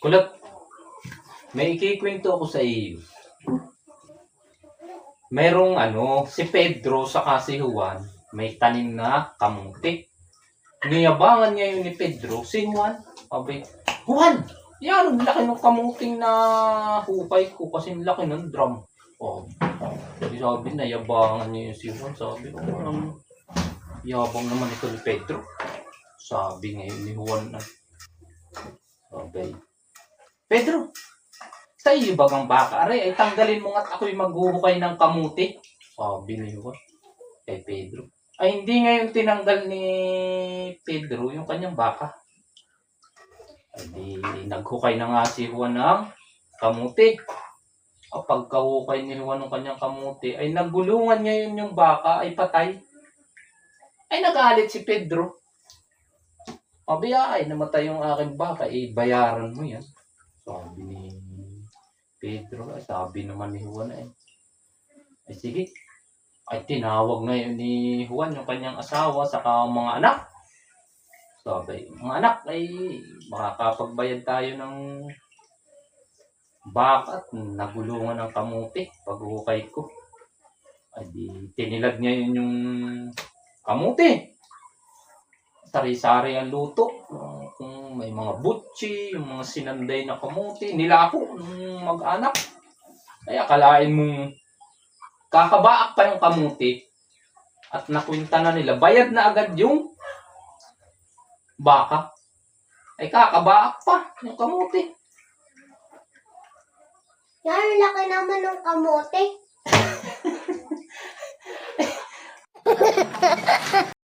Kulot, may ikikwento ako sa iyo. Merong ano, si Pedro sa si Juan, may tanim na kamuti. Niyabangan niya yun ni Pedro, si Juan. Sabi, Juan, yan, ang laki ng kamuting na hukay ko kasi ang laki ng drum. Oh, sabi, sabi na, yabangan niya yun si Juan. Sabi, oh, ang yabang naman ito ni Pedro. Sabi ngayon ni Juan na, Pedro, sa iyo bagang baka? Aray, ay tanggalin mo nga't ako'y maghuhukay ng kamuti. Sabi ni Juan kay Pedro. Ay, hindi ngayon tinanggal ni Pedro yung kanyang baka. Ay, di, naghukay na nga si Juan ng kamuti. Kapag kahukay ni Juan ng kanyang kamuti, ay nagulungan ngayon yung baka, ay patay. Ay, nagalit si Pedro. Sabi, ay, namatay yung aking baka, eh, bayaran mo yan. Sabi ni Pedro, sabi naman ni Juan, ay, ay sige, ay tinawag ngayon ni Juan yung kanyang asawa sa mga anak. Sabi, mga anak, ay makakapagbayad tayo ng baka at nagulungan ng kamuti paghuhukay ko. Ay di, tinilad niya yun yung kamuti. Sari-sari ang luto. Uh, may mga butchi, yung mga sinanday na kamuti, nilako ng mag-anak. Kaya akalain mong kakabaak pa yung kamuti at nakwinta na nila, bayad na agad yung baka. Ay kakabaak pa yung kamuti. Yan, laki naman ng kamote.